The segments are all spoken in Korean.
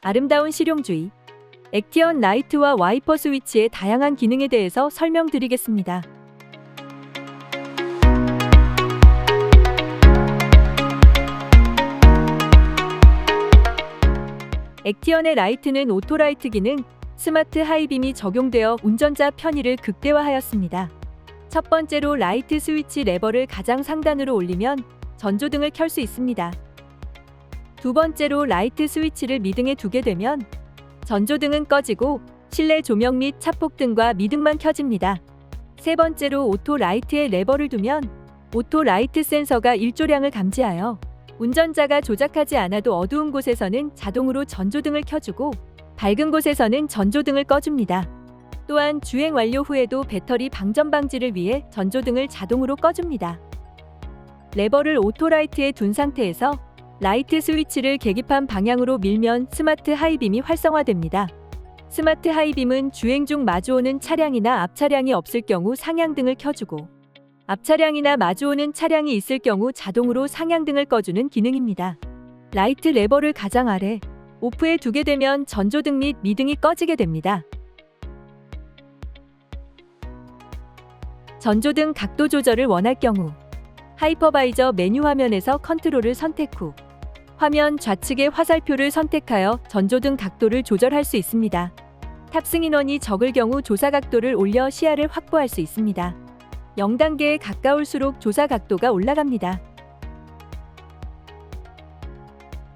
아름다운 실용주의. 액티언 라이트와 와이퍼 스위치의 다양한 기능에 대해서 설명드리겠습니다. 액티언의 라이트는 오토라이트 기능, 스마트 하이빔이 적용되어 운전자 편의를 극대화하였습니다. 첫 번째로 라이트 스위치 레버를 가장 상단으로 올리면 전조등을 켤 수 있습니다. 두 번째로 라이트 스위치를 미등에 두게 되면 전조등은 꺼지고 실내 조명 및 차폭 등과 미등만 켜집니다. 세 번째로 오토 라이트에 레버를 두면 오토 라이트 센서가 일조량을 감지하여 운전자가 조작하지 않아도 어두운 곳에서는 자동으로 전조등을 켜주고 밝은 곳에서는 전조등을 꺼줍니다. 또한 주행 완료 후에도 배터리 방전 방지를 위해 전조등을 자동으로 꺼줍니다. 레버를 오토라이트에 둔 상태에서 라이트 스위치를 계기판 방향으로 밀면 스마트 하이빔이 활성화됩니다. 스마트 하이빔은 주행 중 마주오는 차량이나 앞 차량이 없을 경우 상향등을 켜주고 앞 차량이나 마주오는 차량이 있을 경우 자동으로 상향등을 꺼주는 기능입니다. 라이트 레버를 가장 아래 오프에 두게 되면 전조등 및 미등이 꺼지게 됩니다. 전조등 각도 조절을 원할 경우 하이퍼바이저 메뉴 화면에서 컨트롤을 선택 후 화면 좌측의 화살표를 선택하여 전조등 각도를 조절할 수 있습니다. 탑승 인원이 적을 경우 조사 각도를 올려 시야를 확보할 수 있습니다. 0단계에 가까울수록 조사 각도가 올라갑니다.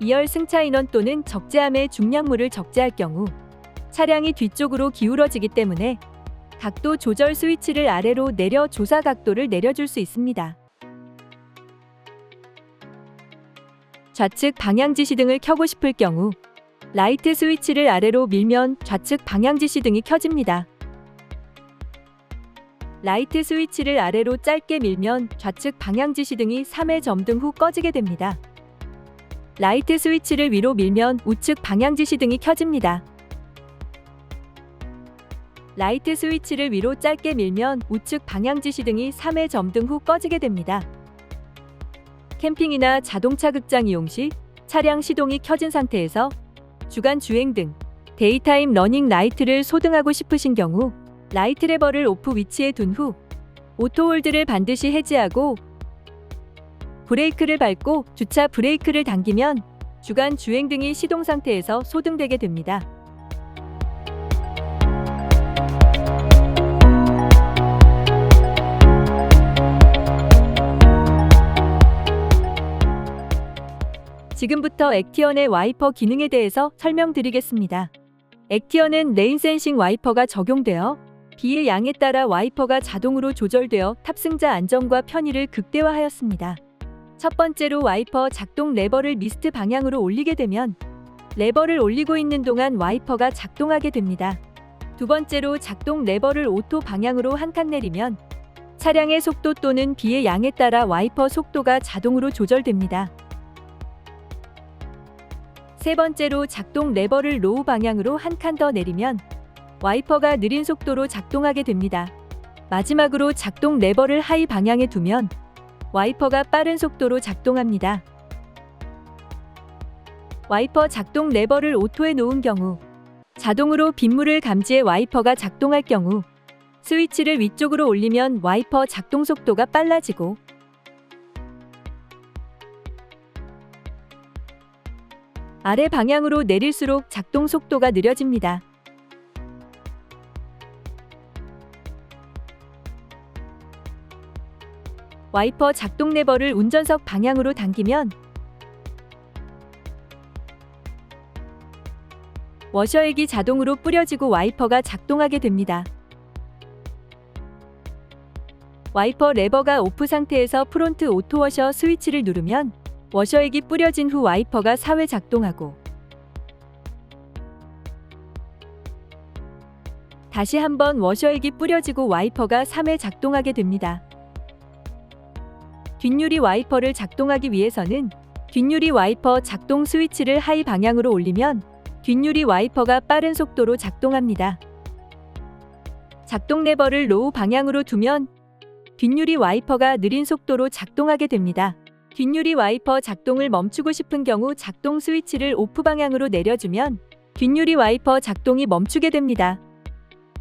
2열 승차 인원 또는 적재함의 중량물을 적재할 경우 차량이 뒤쪽으로 기울어지기 때문에 각도 조절 스위치를 아래로 내려 조사 각도를 내려줄 수 있습니다. 좌측 방향 지시 등을 켜고 싶을 경우 라이트 스위치를 아래로 밀면 좌측 방향 지시 등이 켜집니다. 라이트 스위치를 아래로 짧게 밀면 좌측 방향 지시 등이 3회 점등 후 꺼지게 됩니다. 라이트 스위치를 위로 밀면 우측 방향 지시 등이 켜집니다. 라이트 스위치를 위로 짧게 밀면 우측 방향 지시 등이 3회 점등 후 꺼지게 됩니다. 캠핑이나 자동차 극장 이용 시 차량 시동이 켜진 상태에서 주간 주행 등 데이타임 러닝 라이트를 소등하고 싶으신 경우 라이트 레버를 오프 위치에 둔 후 오토홀드를 반드시 해제하고 브레이크를 밟고 주차 브레이크를 당기면 주간 주행 등이 시동 상태에서 소등되게 됩니다. 지금부터 액티언의 와이퍼 기능에 대해서 설명드리겠습니다. 액티언은 레인 센싱 와이퍼가 적용되어 비의 양에 따라 와이퍼가 자동으로 조절되어 탑승자 안전과 편의를 극대화하였습니다. 첫 번째로 와이퍼 작동 레버를 미스트 방향으로 올리게 되면 레버를 올리고 있는 동안 와이퍼가 작동하게 됩니다. 두 번째로 작동 레버를 오토 방향으로 한 칸 내리면 차량의 속도 또는 비의 양에 따라 와이퍼 속도가 자동으로 조절됩니다. 세 번째로 작동 레버를 로우 방향으로 한 칸 더 내리면 와이퍼가 느린 속도로 작동하게 됩니다. 마지막으로 작동 레버를 하이 방향에 두면 와이퍼가 빠른 속도로 작동합니다. 와이퍼 작동 레버를 오토에 놓은 경우 자동으로 빗물을 감지해 와이퍼가 작동할 경우 스위치를 위쪽으로 올리면 와이퍼 작동 속도가 빨라지고 아래 방향으로 내릴수록 작동 속도가 느려집니다. 와이퍼 작동 레버를 운전석 방향으로 당기면 워셔액이 자동으로 뿌려지고 와이퍼가 작동하게 됩니다. 와이퍼 레버가 오프 상태에서 프론트 오토워셔 스위치를 누르면 워셔액이 뿌려진 후 와이퍼가 4회 작동하고 다시 한번 워셔액이 뿌려지고 와이퍼가 3회 작동하게 됩니다. 뒷유리 와이퍼를 작동하기 위해서는 뒷유리 와이퍼 작동 스위치를 하이 방향으로 올리면 뒷유리 와이퍼가 빠른 속도로 작동합니다. 작동 레버를 로우 방향으로 두면 뒷유리 와이퍼가 느린 속도로 작동하게 됩니다. 뒷유리 와이퍼 작동을 멈추고 싶은 경우 작동 스위치를 오프 방향으로 내려주면 뒷유리 와이퍼 작동이 멈추게 됩니다.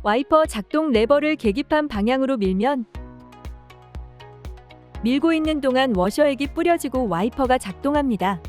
와이퍼 작동 레버를 계기판 방향으로 밀면 밀고 있는 동안 워셔액이 뿌려지고 와이퍼가 작동합니다.